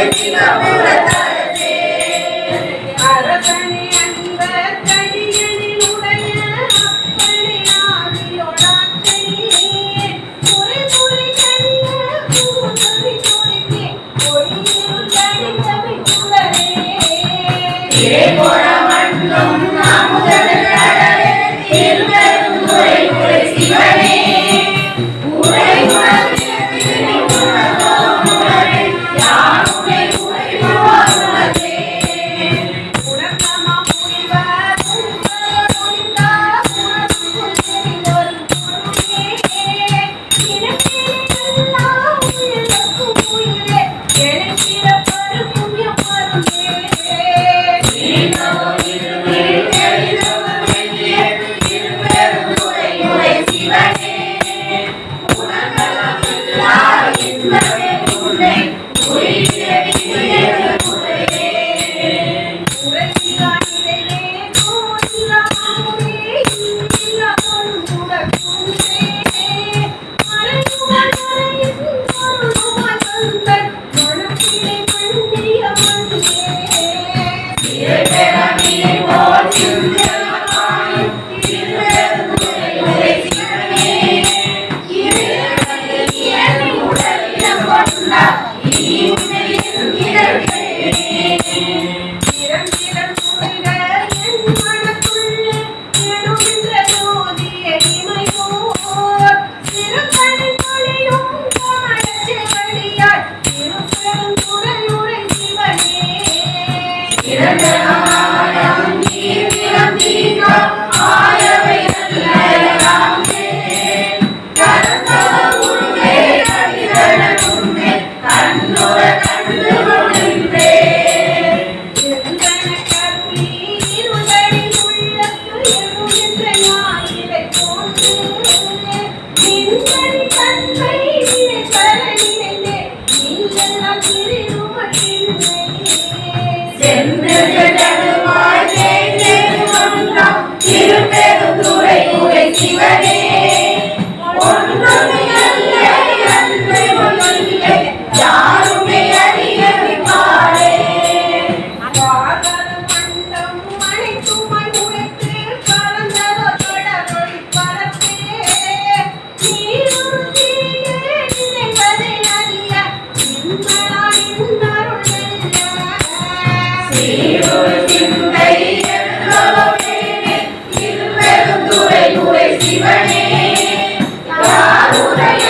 Amém. Yeah, yeah, yeah. Thirupperunthurai உரை சிவனே. சிவனே. சிந்தை எல்லோரே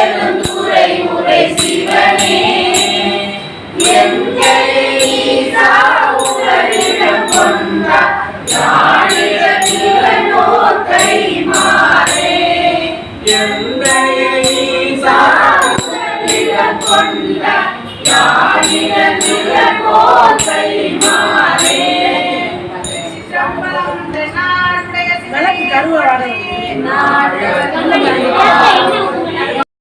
நாடு